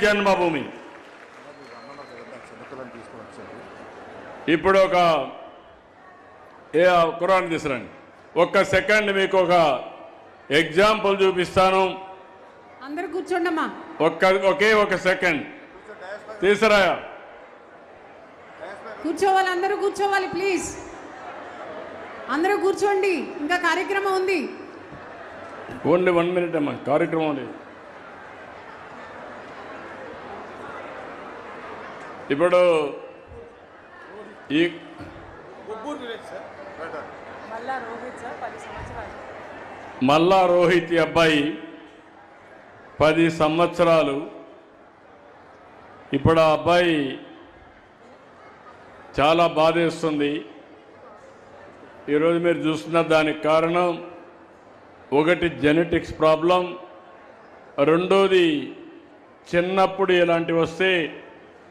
జన్మభూమి. ఇప్పుడు ఒక ఏ కురాన్ తీసురండి ఒక్క సెకండ్ మీకు ఒక ఎగ్జాంపుల్ చూపిస్తాను. అందరూ కూర్చోండమ్మా. ఒక్క ఒకే ఒక సెకండ్. తీసురా. కూర్చోవాలి అందరూ కూర్చోవాలి ప్లీజ్. అందరూ కూర్చోండి ఇంకా కార్యక్రమం ఉంది. ఓన్లీ వన్ మినిట్ అమ్మా కార్యక్రమం ఉంది. ఇప్పుడు ఈ మల్లా రోహిత్ అబ్బాయి పది సంవత్సరాలు. ఇప్పుడు ఆ అబ్బాయి చాలా బాధేస్తుంది ఈరోజు మీరు చూస్తున్న దానికి కారణం ఒకటి జెనెటిక్స్ ప్రాబ్లం. రెండోది చిన్నప్పుడు ఇలాంటివి వస్తే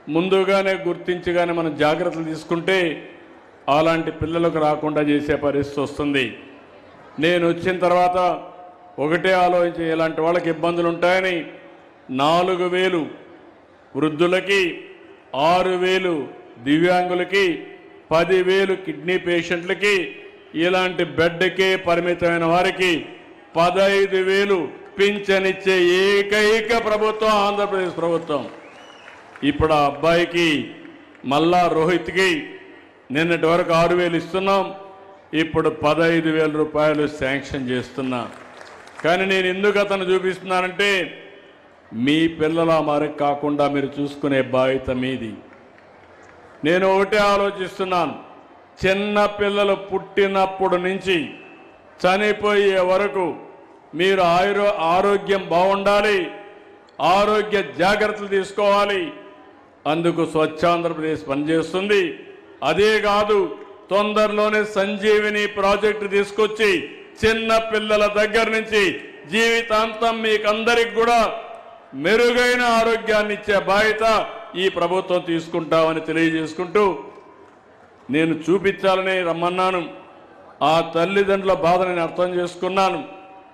ముందుగానే గుర్తించగానే మనం జాగ్రత్తలు తీసుకుంటే అలాంటి పిల్లలకు రాకుండా చేసే పరిస్థితి వస్తుంది. నేను వచ్చిన తర్వాత ఒకటే ఆలోచించి ఇలాంటి వాళ్ళకి ఇబ్బందులు ఉంటాయని నాలుగు వేలు వృద్ధులకి ఆరు వేలు దివ్యాంగులకి పదివేలు కిడ్నీ పేషెంట్లకి ఇలాంటి బెడ్కే పరిమితమైన వారికి పదహైదు వేలు పింఛనిచ్చే ఏకైక ప్రభుత్వం ఆంధ్రప్రదేశ్ ప్రభుత్వం. ఇప్పుడు ఆ అబ్బాయికి మళ్ళా రోహిత్కి నిన్నటి వరకు ఆరు వేలు ఇస్తున్నాం. ఇప్పుడు పదహైదు వేల రూపాయలు శాంక్షన్ చేస్తున్నా. కానీ నేను ఎందుకు అతను చూపిస్తున్నానంటే మీ పిల్లల మరకు కాకుండా మీరు చూసుకునే బాధ్యత మీది. నేను ఒకటే ఆలోచిస్తున్నాను. చిన్న పిల్లలు పుట్టినప్పుడు నుంచి చనిపోయే వరకు మీరు ఆయురో ఆరోగ్యం బాగుండాలి. ఆరోగ్య జాగ్రత్తలు తీసుకోవాలి. అందుకు స్వచ్ఛాంధ్రప్రదేశ్ పనిచేస్తుంది. అదే కాదు తొందరలోనే సంజీవిని ప్రాజెక్టు తీసుకొచ్చి చిన్న పిల్లల దగ్గర నుంచి జీవితాంతం మీకందరికి కూడా మెరుగైన ఆరోగ్యాన్ని ఇచ్చే బాధ్యత ఈ ప్రభుత్వం తీసుకుంటామని తెలియజేసుకుంటూ నేను చూపించాలని రమ్మన్నాను. ఆ తల్లిదండ్రుల బాధ నేను అర్థం చేసుకున్నాను.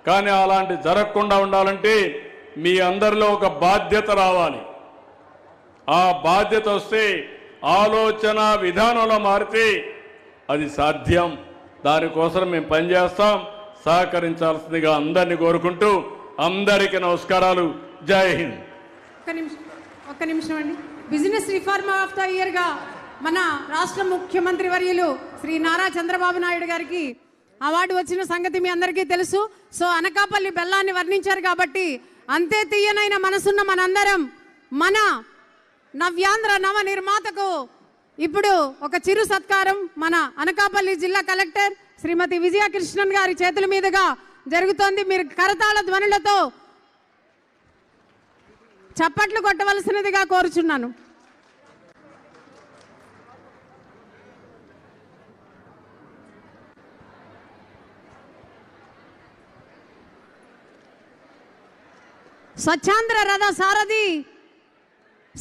కానీ అలాంటి జరగకుండా ఉండాలంటే మీ అందరిలో ఒక బాధ్యత రావాలి. ఆ బాధ్యత వస్తే ఆలోచన విధానంలో మారితే అది సాధ్యం. దానికోసం మేము పనిచేస్తాం. సహకరించాల్సిందిగా అందరినీ కోరుకుంటూ అందరికీ నమస్కారాలు. జై హింద్. ఒక్క నిమిషం ఒక్క నిమిషం అండి. బిజినెస్ రిఫార్మ్ ఆఫ్ ద ఇయర్గా మన రాష్ట్ర ముఖ్యమంత్రి వర్యులు శ్రీ నారా చంద్రబాబు నాయుడు గారికి అవార్డు వచ్చిన సంగతి మీ అందరికీ తెలుసు. సో అనకాపల్లి బెల్లాన్ని వర్ణించారు కాబట్టి అంతే తీయనైన మనసున్న మనందరం మన నవ్యాంధ్ర నవ నిర్మాతకు ఇప్పుడు ఒక చిరు సత్కారం మన అనకాపల్లి జిల్లా కలెక్టర్ శ్రీమతి విజయకృష్ణన్ గారి చేతుల మీదుగా జరుగుతోంది. మీరు కరతాళ ధ్వనులతో చప్పట్లు కొట్టవలసినదిగా కోరుచున్నాను. స్వచ్ఛాంధ్ర రథ సారథి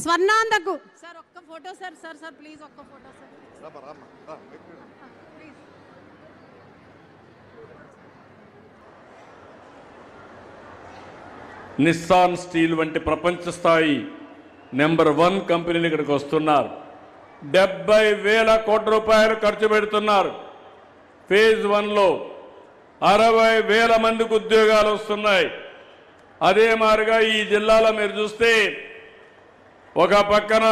స్వర్ణాంధకు. సార్ ఒక్క photo sir sir sir please ఒక్క photo sir. Please. Nissan steel వంటి ప్రపంచ స్థాయి నెంబర్ వన్ కంపెనీలు ఇక్కడికి వస్తున్నారు. డెబ్బై వేల కోట్ల రూపాయలు ఖర్చు పెడుతున్నారు. ఫేజ్ వన్లో అరవై వేల మందికి ఉద్యోగాలు వస్తున్నాయి. అదే మాదిరిగా ఈ జిల్లాలో మీరు చూస్తే ఒక పక్కన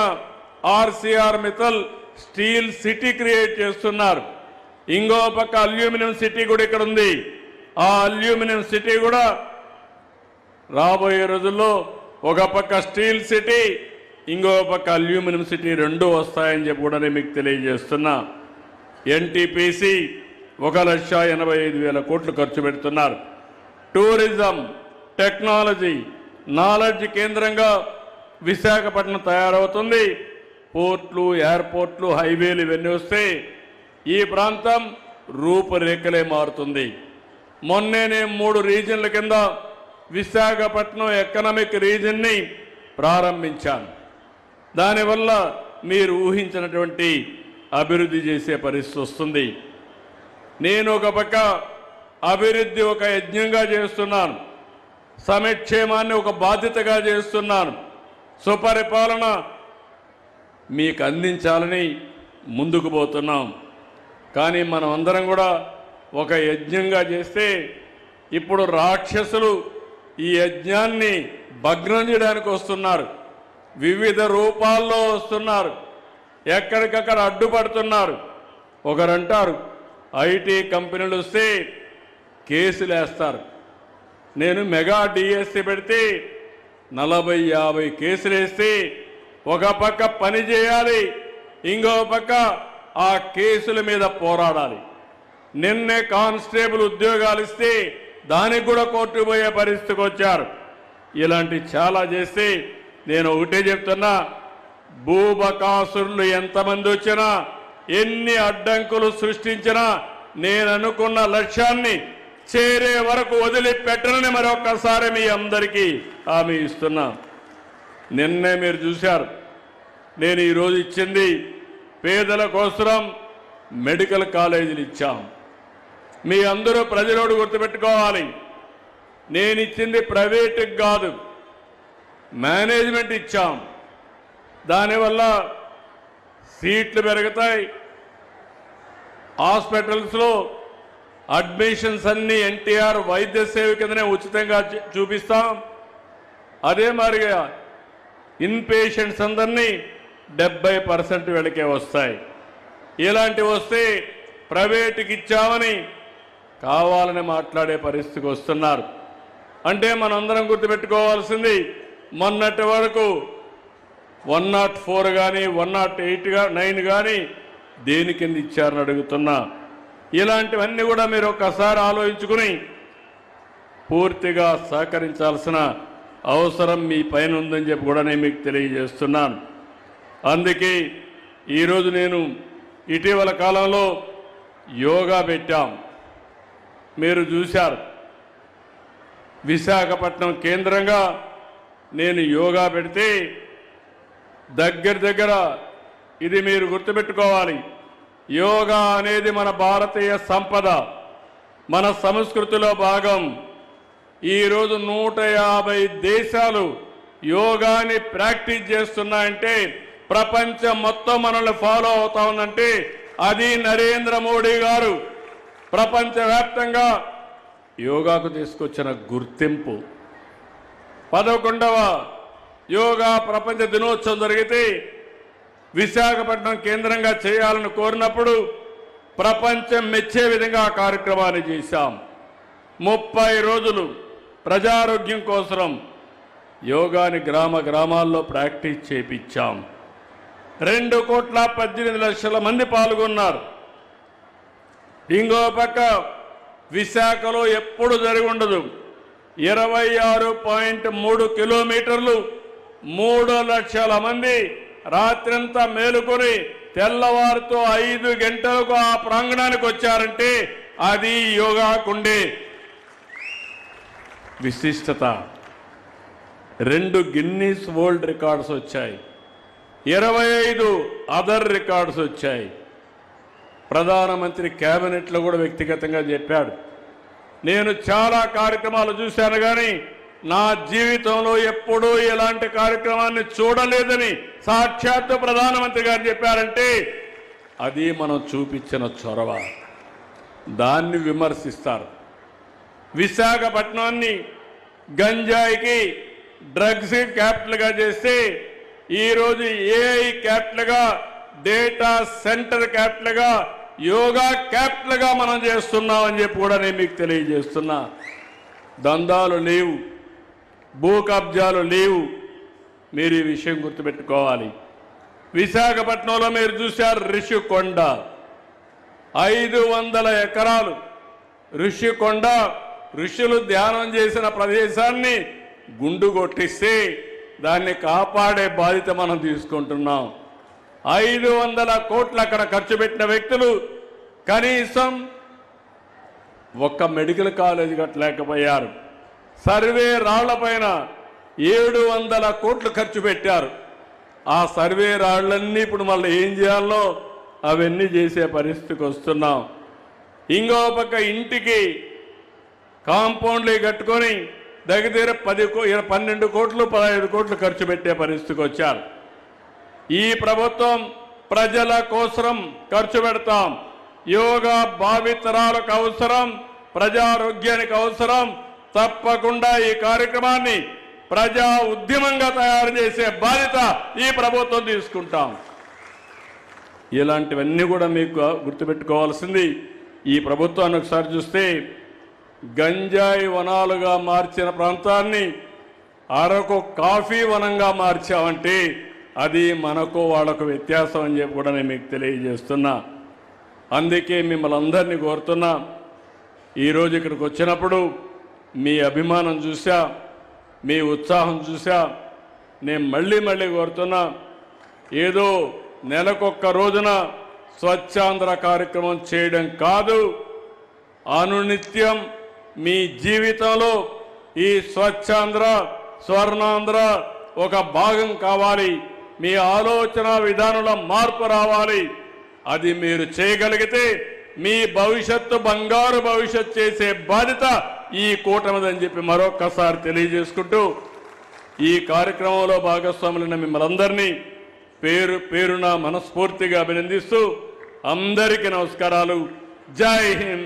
Arcelor Mittal steel city create చేస్తున్నారు. ఇంకో పక్క అల్యూమినియం సిటీ కూడా ఇక్కడ ఉంది. ఆ అల్యూమినియం సిటీ కూడా రాబోయే రోజుల్లో ఒక పక్క స్టీల్ సిటీ ఇంకో పక్క అల్యూమినియం సిటీ రెండు వస్తాయని చెప్పి కూడా నేను మీకు తెలియజేస్తున్నా. ఎన్టీపీసీ ఒక లక్ష ఎనభై ఐదు వేల కోట్లు ఖర్చు పెడుతున్నారు. టూరిజం టెక్నాలజీ నాలెడ్జ్ కేంద్రంగా విశాఖపట్నం తయారవుతుంది. పోర్ట్లు ఎయిర్పోర్ట్లు హైవేలు ఇవన్నీ వస్తే ఈ ప్రాంతం రూపురేఖలే మారుతుంది. మొన్నే నేను మూడు రీజన్ల కింద విశాఖపట్నం ఎకనామిక్ రీజన్ని ప్రారంభించాను దానివల్ల మీరు ఊహించినటువంటి అభివృద్ధి చేసే పరిస్థితి వస్తుంది. నేను ఒక పక్క అభివృద్ధి ఒక యజ్ఞంగా చేస్తున్నాను. సమక్షేమాన్ని ఒక బాధ్యతగా చేస్తున్నాను. సుపరిపాలన మీకు అందించాలని ముందుకు పోతున్నాం. కానీ మనం అందరం కూడా ఒక యజ్ఞంగా చేస్తే ఇప్పుడు రాక్షసులు ఈ యజ్ఞాన్ని భగ్నం చేయడానికి వస్తున్నారు. వివిధ రూపాల్లో వస్తున్నారు. ఎక్కడికక్కడ అడ్డుపడుతున్నారు. ఒకరంటారు ఐటీ కంపెనీలు వస్తే కేసులు వేస్తారు నేను మెగా డిఎస్సి పెడితే నలభై యాభై కేసులు వేస్తే ఒక పక్క పని చేయాలి ఇంకో పక్క ఆ కేసుల మీద పోరాడాలి. నిన్నే కానిస్టేబుల్ ఉద్యోగాలు ఇస్తే దానికి కూడా కోర్టు పోయే పరిస్థితికి వచ్చారు. ఇలాంటి చాలా చేస్తే నేను ఒకటే చెప్తున్నా భూబకాసురులు ఎంతమంది వచ్చినా ఎన్ని అడ్డంకులు సృష్టించినా నేను అనుకున్న లక్ష్యాన్ని చేరే వరకు వదిలిపెట్టనని మరొక్కసారి మీ అందరికీ హామీ ఇస్తున్నా. నిన్నే మీరు చూశారు. నేను ఈరోజు ఇచ్చింది పేదల కోసం మెడికల్ కాలేజీలు ఇచ్చాం. మీ అందరూ ప్రజలోడు గుర్తుపెట్టుకోవాలి. నేను ఇచ్చింది ప్రైవేటుకి కాదు మేనేజ్మెంట్ ఇచ్చాం. దానివల్ల సీట్లు పెరుగుతాయి. హాస్పిటల్స్లో అడ్మిషన్స్ అన్నీ ఎన్టీఆర్ వైద్య సేవ కిందనే ఉచితంగా చూపిస్తాం. అదే మాదిరిగా ఇన్పేషెంట్స్ అందరినీ డెబ్బై పర్సెంట్ వీళ్ళకే వస్తాయి. ఇలాంటివి వస్తే ప్రైవేటుకి ఇచ్చామని కావాలని మాట్లాడే పరిస్థితికి వస్తున్నారు. అంటే మనందరం గుర్తుపెట్టుకోవాల్సింది మొన్నటి వరకు వన్ నాట్ ఫోర్ కానీ వన్ నాట్ ఎయిట్ నైన్ కానీ దేని కింద ఇచ్చారని అడుగుతున్నా. ఇలాంటివన్నీ కూడా మీరు ఒక్కసారి ఆలోచించుకుని పూర్తిగా సహకరించాల్సిన అవసరం మీ పైన ఉందని చెప్పి కూడా నేను మీకు తెలియజేస్తున్నాను. అందుకే ఈరోజు నేను ఇటీవల కాలంలో యోగా పెట్టాం. మీరు చూశారు. విశాఖపట్నం కేంద్రంగా నేను యోగా పెడితే దగ్గర దగ్గర ఇది మీరు గుర్తుపెట్టుకోవాలి. యోగా అనేది మన భారతీయ సంపద మన సంస్కృతిలో భాగం. ఈరోజు నూట యాభై దేశాలు యోగాని ప్రాక్టీస్ చేస్తున్నాయంటే ప్రపంచం మొత్తం మనల్ని ఫాలో అవుతా ఉందంటే అది నరేంద్ర మోడీ గారు. ప్రపంచవ్యాప్తంగా యోగాకు తీసుకొచ్చిన గుర్తింపు. పదకొండవ యోగా ప్రపంచ దినోత్సవం జరిగితే విశాఖపట్నం కేంద్రంగా చేయాలని కోరినప్పుడు ప్రపంచం మెచ్చే విధంగా ఆ కార్యక్రమాన్ని చేశాం. ముప్పై రోజులు ప్రజారోగ్యం కోసం యోగాని గ్రామ గ్రామాల్లో ప్రాక్టీస్ చేపించాం. రెండు కోట్ల పద్దెనిమిది లక్షల మంది పాల్గొన్నారు. ఇంకో పక్క విశాఖలో ఎప్పుడు జరిగి ఉండదు. ఇరవై ఆరు పాయింట్ మూడు కిలోమీటర్లు మూడు లక్షల మంది రాత్రంతా మేలుకొని తెల్లవారుతో ఐదు గంటలకు ఆ ప్రాంగణానికి వచ్చారంటే అది యోగాకుండే విశిష్టత. రెండు గిన్నీస్ వరల్డ్ రికార్డ్స్ వచ్చాయి. ఇరవై ఐదు అదర్ రికార్డ్స్ వచ్చాయి. ప్రధానమంత్రి కేబినెట్లో కూడా వ్యక్తిగతంగా చెప్పాడు. నేను చాలా కార్యక్రమాలు చూశాను కానీ నా జీవితంలో ఎప్పుడూ ఎలాంటి కార్యక్రమాన్ని చూడలేదని సాక్షాత్తు ప్రధానమంత్రి గారు చెప్పారంటే అది మనం చూపించిన చొరవ. దాన్ని విమర్శిస్తారు. విశాఖపట్నాన్ని గంజాయికి డ్రగ్స్ క్యాపిటల్గా చేస్తే ఈరోజు ఏఐ క్యాపిటల్గా డేటా సెంటర్ క్యాపిటల్గా యోగా క్యాపిటల్గా మనం చేస్తున్నామని చెప్పి కూడా నేను మీకు తెలియజేస్తున్నా. దందాలు లేవు భూ కబ్జాలు లేవు. మీరు ఈ విషయం గుర్తుపెట్టుకోవాలి. విశాఖపట్నంలో మీరు చూశారు రిషికొండ ఐదు వందల ఎకరాలు రిషికొండ ఋషులు ధ్యానం చేసిన ప్రదేశాన్ని గుండు కొట్టిస్తే దాన్ని కాపాడే బాధ్యత మనం తీసుకుంటున్నాం. ఐదు వందల కోట్లు అక్కడ ఖర్చు పెట్టిన వ్యక్తులు కనీసం ఒక్క మెడికల్ కాలేజ్ కట్టలేకపోయారు. సర్వే రాళ్ళపైన ఏడు వందల కోట్లు ఖర్చు పెట్టారు. ఆ సర్వే రాళ్ళన్నీ ఇప్పుడు మళ్ళీ ఏం చేయాలో అవన్నీ చేసే పరిస్థితికి వస్తున్నాం. ఇంకో పక్క ఇంటికి కాంపౌండ్లు కట్టుకొని దగ్గర పది కో- పన్నెండు కోట్లు పదహైదు కోట్లు ఖర్చు పెట్టే పరిస్థితికి వచ్చారు. ఈ ప్రభుత్వం ప్రజల కోసం ఖర్చు పెడతాం. యోగా భావితరాలకు అవసరం ప్రజారోగ్యానికి అవసరం. తప్పకుండా ఈ కార్యక్రమాన్ని ప్రజా ఉద్యమంగా తయారు చేసే బాధ్యత ఈ ప్రభుత్వం తీసుకుంటాం. ఇలాంటివన్నీ కూడా మీకు గుర్తుపెట్టుకోవాల్సింది. ఈ ప్రభుత్వాన్ని ఒకసారి చూస్తే గంజాయి వనాలుగా మార్చిన ప్రాంతాన్ని అరకు కాఫీ వనంగా మార్చామంటే అది మనకు వాళ్ళకు వ్యత్యాసం అని చెప్పి కూడా నేను మీకు తెలియజేస్తున్నా. అందుకే మిమ్మల్ని అందరినీ కోరుతున్నా. ఈరోజు ఇక్కడికి వచ్చినప్పుడు మీ అభిమానం చూసా మీ ఉత్సాహం చూసా నేను మళ్ళీ మళ్ళీ కోరుతున్నా ఏదో నెలకొక్క రోజున స్వచ్ఛాంధ్ర కార్యక్రమం చేయడం కాదు అనునిత్యం మీ జీవితంలో ఈ స్వచ్ఛాంధ్ర స్వర్ణాంధ్ర ఒక భాగం కావాలి. మీ ఆలోచన విధానంలో మార్పు రావాలి. అది మీరు చేయగలిగితే మీ భవిష్యత్తు బంగారు భవిష్యత్ చేసే బాధ్యత ఈ కూటమిదని చెప్పి మరొక్కసారి తెలియజేసుకుంటూ ఈ కార్యక్రమంలో భాగస్వాములైన మిమ్మల్ని అందరినీ పేరు పేరున మనస్ఫూర్తిగా అభినందిస్తూ అందరికీ నమస్కారాలు. జై హింద్.